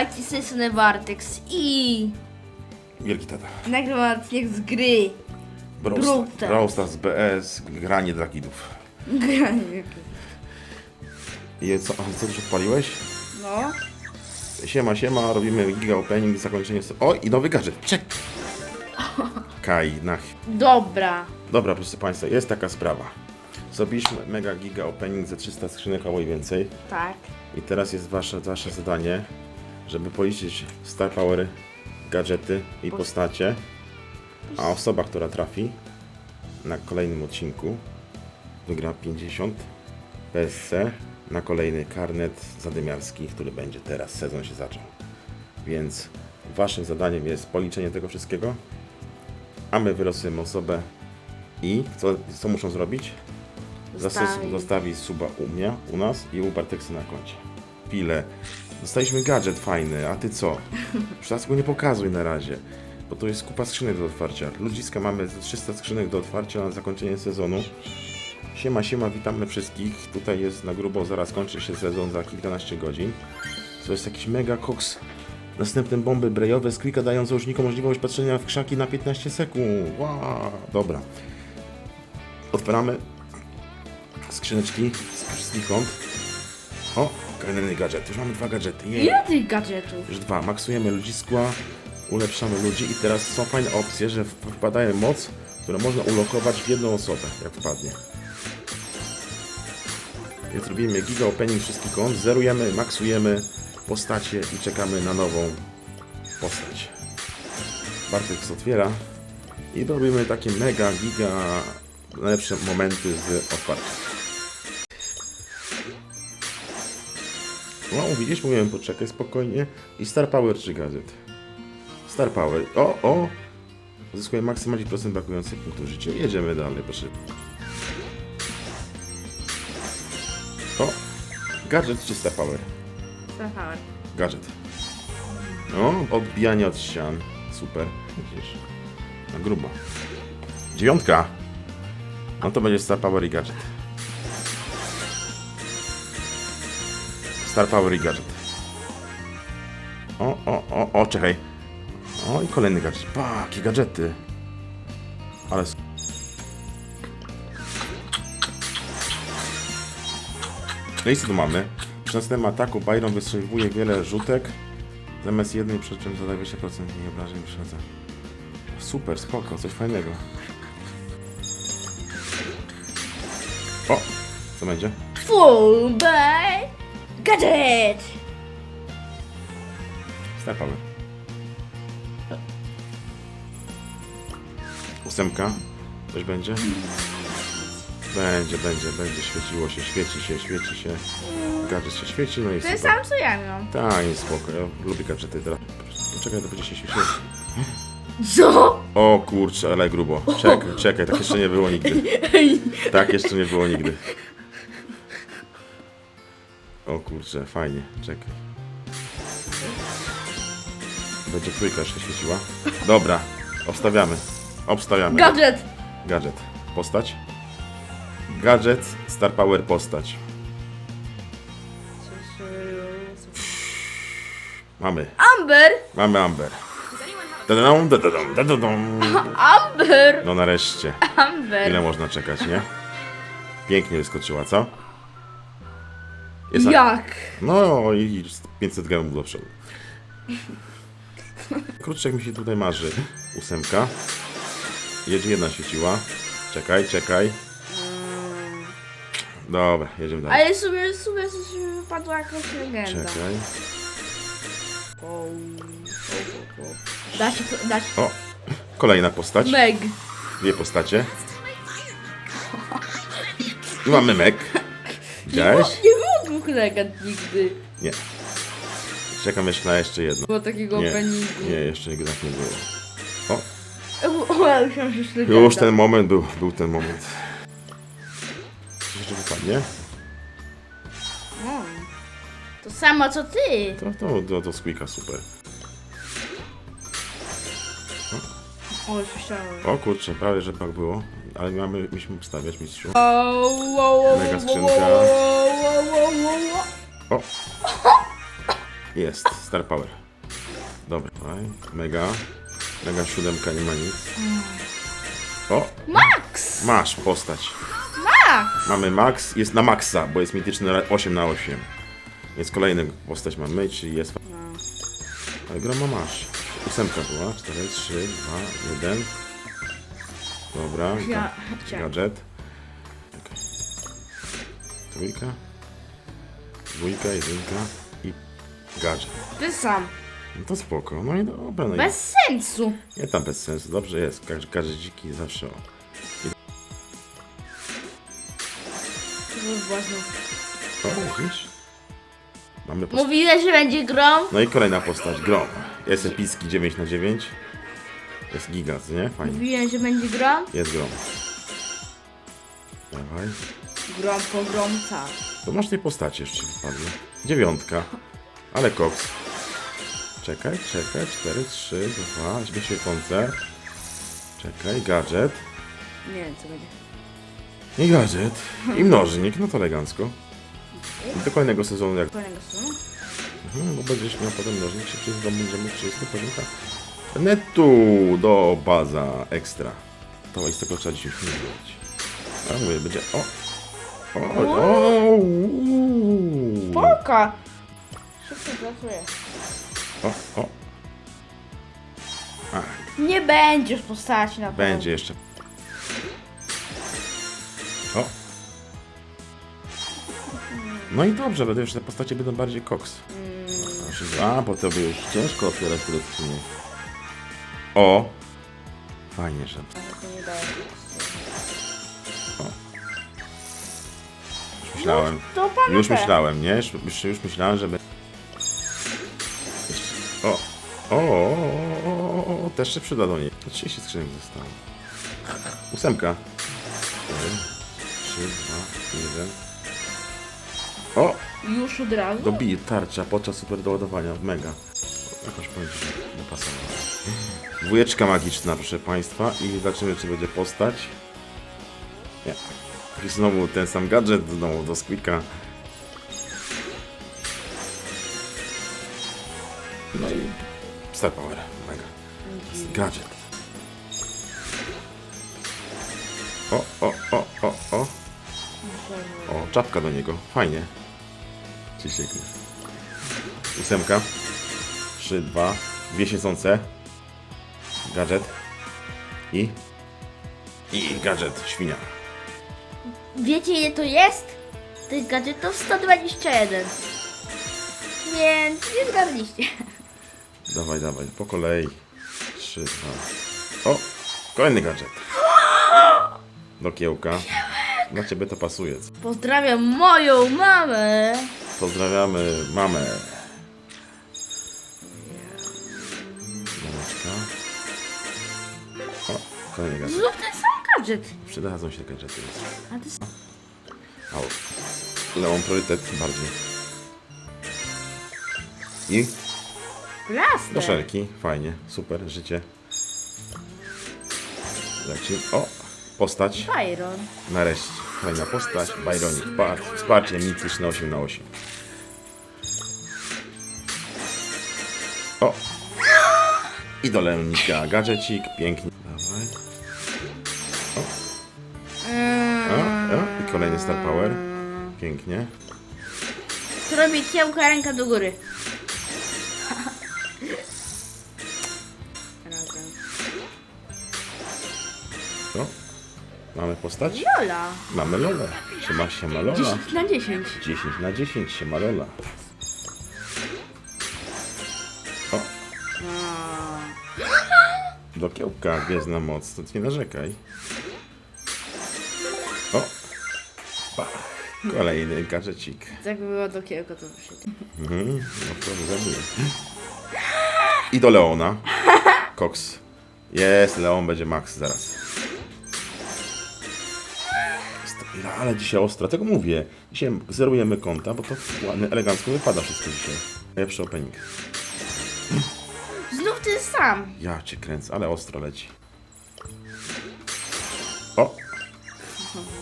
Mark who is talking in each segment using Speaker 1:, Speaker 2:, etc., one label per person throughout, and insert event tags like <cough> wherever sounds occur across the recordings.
Speaker 1: Witajcie, z tej strony i
Speaker 2: Wielki tata.
Speaker 1: nagrywam odcinek z gry.
Speaker 2: Brawl Stars-
Speaker 1: Stars.
Speaker 2: Brawl Stars BS, granie dla kidów. I co, a co już odpaliłeś?
Speaker 1: No.
Speaker 2: Siema, siema, robimy giga opening, zakończenie... se- O, i nowy gadżet, czek! <laughs> Kaj, na... ch-
Speaker 1: Dobra.
Speaker 2: Dobra, proszę Państwa, jest taka sprawa. Zrobiliśmy mega giga opening ze 300 skrzynek albo i więcej.
Speaker 1: Tak.
Speaker 2: I teraz jest wasze, wasze zadanie, żeby policzyć Star Power, gadżety i
Speaker 1: Post-
Speaker 2: postacie. A osoba, która trafi na kolejnym odcinku wygra 50 PSC na kolejny karnet zadymiarski, który będzie teraz, sezon się zaczął. Więc waszym zadaniem jest policzenie tego wszystkiego, a my wylosujemy osobę i co, co muszą zrobić? Zastos-
Speaker 1: Zostawi.
Speaker 2: Zostawi suba u mnie, u nas i u Barteksa na koncie. Pile. Dostaliśmy gadżet fajny, a ty co? Teraz go nie pokazuj na razie, bo to jest kupa skrzynek do otwarcia. Ludziska mamy ze 300 skrzynek do otwarcia na zakończenie sezonu. Siema, siema, witamy wszystkich. Tutaj jest na grubo, zaraz kończy się sezon za kilkanaście godzin. To jest jakiś mega koks. Następne bomby brejowe z klika dają załóżnikom możliwość patrzenia w krzaki na 15 sekund. Wow, dobra. Otwieramy skrzyneczki z wszystkich kąt. O, kolejny gadżet. Już mamy dwa gadżety. Jej.
Speaker 1: Ile tych gadżetów?
Speaker 2: Już dwa. Maksujemy ludziskła, ulepszamy ludzi i teraz są fajne opcje, że wpadaje moc, którą można ulokować w jedną osobę, jak wpadnie. Więc robimy giga opening wszystkich kont, zerujemy, maksujemy postacie i czekamy na nową postać. Bartek otwiera i robimy takie mega, giga, najlepsze momenty z otwarcia. No, widzisz, mówiłem, poczekaj spokojnie. I Star Power czy gadżet? Star Power. O, o! Zyskuje maksymalnie procent brakujących punktów życia. Jedziemy dalej, proszę. O! Gadżet czy Star Power?
Speaker 1: Słuchaj.
Speaker 2: Gadżet. No, odbijanie od ścian. Super. Widzisz? Na grubo. Dziewiątka. No to będzie Star Power i gadżet. Star Power i gadżet. O, o, o, o, czekaj. O, i kolejny gadżet. Pa, jakie gadżety. Ale... No i co tu mamy? Przy następnym ataku Byron wystrzeliwuje wiele rzutek. Zamiast jednej przy czym zadaje 20% mniej obrażeń przeszkadza. Super, spoko, coś fajnego. O! Co będzie?
Speaker 1: Full by gadżet.
Speaker 2: Star Power. Ósemka. Coś będzie? Będzie, będzie, będzie. Świeciło się, świeci się, świeci się. Gadżet się świeci, no i
Speaker 1: To jest
Speaker 2: super.
Speaker 1: sam co ja miałam.
Speaker 2: Tak, jest spoko. Ja lubię gadżety teraz. Poczekaj, to będzie się świeciło.
Speaker 1: Co?
Speaker 2: O kurczę, ale grubo. Czekaj, czekaj, tak jeszcze nie było nigdy. Tak jeszcze nie było nigdy. O kurczę, fajnie, czekaj. Będzie trójka jeszcze świeciła. Dobra, obstawiamy. Obstawiamy.
Speaker 1: Gadżet.
Speaker 2: Gadżet. Postać. Gadżet, Star Power postać. Mamy.
Speaker 1: Amber.
Speaker 2: Mamy Amber.
Speaker 1: Amber.
Speaker 2: No nareszcie.
Speaker 1: Amber.
Speaker 2: Ile można czekać, nie? Pięknie wyskoczyła, co? Jest
Speaker 1: Jak?
Speaker 2: No i 500 gramów do przodu. <laughs> Krótszek mi się tutaj marzy. Ósemka. Jedzie jedna świeciła. Czekaj, czekaj. Dobra, jedziemy dalej.
Speaker 1: Ale sobie, sobie, sobie wypadła jakaś legenda.
Speaker 2: Czekaj.
Speaker 1: Da się, to- da się.
Speaker 2: O, kolejna postać.
Speaker 1: Meg.
Speaker 2: Dwie postacie. I mamy Mek. Widziałeś?
Speaker 1: Nie legend nigdy.
Speaker 2: Nie. Czekam jeszcze na jeszcze jedno.
Speaker 1: Było takiego
Speaker 2: Nie,
Speaker 1: openingu.
Speaker 2: nie, jeszcze nigdy tak nie było. O,
Speaker 1: że już legenda.
Speaker 2: Już ten moment był, był ten moment. Coś jeszcze wypadnie?
Speaker 1: To samo co ty.
Speaker 2: To, to, to, to squeaka super.
Speaker 1: O, myślałem.
Speaker 2: O kurczę, prawie że tak było. Ale mamy, musimy wstawiać mistrzu.
Speaker 1: O, o, o,
Speaker 2: Mega
Speaker 1: o,
Speaker 2: skrzynka.
Speaker 1: O!
Speaker 2: Jest, Star Power. Dobra. Mega. Mega siódemka, nie ma nic. O,
Speaker 1: Max!
Speaker 2: masz postać.
Speaker 1: Max!
Speaker 2: Mamy max, jest na maksa, bo jest mityczny 8 na 8 Więc kolejną postać mamy, czyli jest... Ale groma masz. Ósemka była, 4, 3, 2, 1. Dobra,
Speaker 1: Ja-
Speaker 2: ga- gadżet. Okej. Trójka. Dwójka, jedynka i gadżet.
Speaker 1: Ty sam.
Speaker 2: No to spoko, no i dobra, no i
Speaker 1: Bez sensu.
Speaker 2: nie tam bez sensu, dobrze jest, Gaż- gadżeciki zawsze o.
Speaker 1: Właśnie.
Speaker 2: O, widzisz? Mamy postać.
Speaker 1: Mówiłeś, że będzie grom?
Speaker 2: No i kolejna postać, Grom. Jest epicki 9 na 9 Jest gigas, nie? Fajnie.
Speaker 1: Mówiłem, że będzie grom?
Speaker 2: Jest Grom. Dawaj.
Speaker 1: Grom pogromca.
Speaker 2: To masz tej postaci jeszcze wypadły. Dziewiątka. Ale koks. Czekaj, czekaj. 4, 3, 2, wyświecące. Czekaj, gadżet.
Speaker 1: Nie wiem, co będzie.
Speaker 2: I gadżet. I mnożnik, no to elegancko. I do kolejnego sezonu jak
Speaker 1: Kolejnego snu?
Speaker 2: Mhm, bo będziesz miał potem mnożnik, się przez dom będziemy 30 poziomka. Netu do baza ekstra. To i z tego trzeba dzisiaj nie. A mówię, będzie. O! O! O! uuu.
Speaker 1: Szybko pracuje.
Speaker 2: O! O! A,
Speaker 1: Nie będziesz postaci na pewno.
Speaker 2: będzie jeszcze. O! No i dobrze, będą już te postacie będą bardziej koks. A, bo to by już ciężko otwierać tyle skrzyni. O! Fajnie, że.
Speaker 1: Ale to nie daje.
Speaker 2: Myślałem.
Speaker 1: To pan
Speaker 2: Już myślałem, nie? Już, już, myślałem, żeby. O! O, o, o, o, o, też się przyda do niej. To 30 skrzynek zostało. Ósemka. 4, 3, 2, 1. O!
Speaker 1: Już od razu?
Speaker 2: Dobij tarcza podczas super doładowania. Mega. Jakoś powiem, że dopasowała. Dwójeczka magiczna, proszę Państwa. I zobaczymy, czy będzie postać. Nie. I znowu ten sam gadżet, znowu do Squeaka. No i Star Power. Mega. Gadżet. O, o, o, o, o. O, czapka do niego. Fajnie. Sięgnie. Ósemka. Trzy, dwa. Dwie siedzące. Gadżet. I... I gadżet. Świnia.
Speaker 1: Wiecie ile to jest? Tych gadżetów 121. Więc nie zgadliście.
Speaker 2: Dawaj, dawaj. Po kolei. Trzy, dwa. O! Kolejny gadżet. Do kiełka. Dla ciebie to pasuje.
Speaker 1: Pozdrawiam moją mamę.
Speaker 2: Pozdrawiamy mamę. Mameczka. O, kolejny gadżet.
Speaker 1: Znów ten gadżet.
Speaker 2: Przydadzą się gadżety.
Speaker 1: A to jest...
Speaker 2: Au. Leon priorytet bardziej. I
Speaker 1: Plaster.
Speaker 2: do szelki. Fajnie. Super. Życie. Leci. O! Postać.
Speaker 1: Byron.
Speaker 2: Nareszcie. Fajna postać. Byronik. Wsparcie, wsparcie mityczne 8 na 8 O! I do Leonika. Gadżecik. Pięknie. Dawaj. O, o. I kolejny Star Power. Pięknie.
Speaker 1: Robię kiełka, ręka do góry. Razem.
Speaker 2: O. Mamy postać?
Speaker 1: Lola.
Speaker 2: Mamy Lola. Siema, siema Lola.
Speaker 1: 10 na 10.
Speaker 2: 10 na 10, siema Lola. O, do kiełka, gwiezdna moc, to nie narzekaj. Kolejny gadżecik.
Speaker 1: Jak było do kiełka, to wyszedł.
Speaker 2: Mhm, no to. I do Leona. Cox. Jest, Leon będzie max zaraz. St- Ale dzisiaj ostro, tego mówię. Dzisiaj zerujemy konta, bo to ładnie, elegancko wypada wszystko dzisiaj. Lepszy opening.
Speaker 1: Znów ten sam.
Speaker 2: Ja cię kręcę, ale ostro leci. O!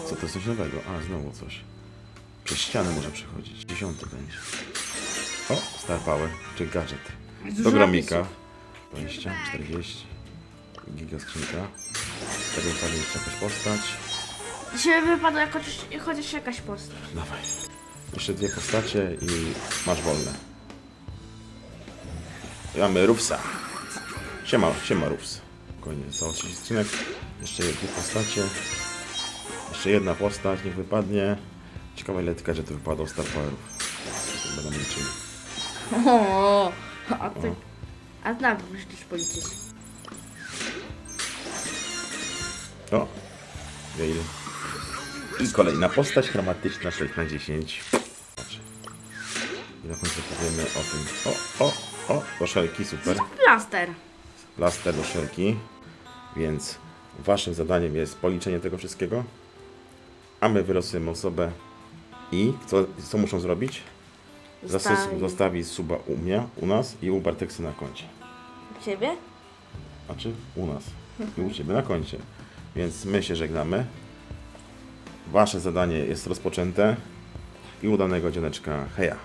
Speaker 2: Co to jest coś nowego? A, znowu coś. Przez ścianę może przechodzić. Dziesiąty będzie. O, Star Power, czy gadżet. Do gromika.
Speaker 1: napisów.
Speaker 2: 20, 40. Giga skrzynka. Z tego wypadnie jeszcze jakaś postać.
Speaker 1: Dzisiaj wypadła chociaż, chociaż jakaś postać.
Speaker 2: Dawaj. Jeszcze dwie postacie i masz wolne. Mamy Rufsa. Siema, siema Rufs. Koniec, zostało 30 skrzynek. Jeszcze dwie postacie. Jeszcze jedna postać, niech wypadnie. Ciekawe ile gadżetów wypadło z Star Powerów. Będą liczyli.
Speaker 1: O, a ty... A ty nawet musisz policzyć.
Speaker 2: O, Gale. I kolejna postać chromatyczna 6 na 10. Patrz. I na końcu powiemy o tym. O, o, o, do szelki, super.
Speaker 1: Plaster.
Speaker 2: Plaster do szelki. Więc waszym zadaniem jest policzenie tego wszystkiego. A my wylosujemy osobę. I co, co muszą zrobić? Zastos,
Speaker 1: Zostawi.
Speaker 2: zostawi suba u mnie, u nas i u Barteksy na koncie.
Speaker 1: Ciebie?
Speaker 2: Znaczy u nas i u Ciebie na koncie. Więc my się żegnamy. Wasze zadanie jest rozpoczęte i udanego dzioneczka. Heja!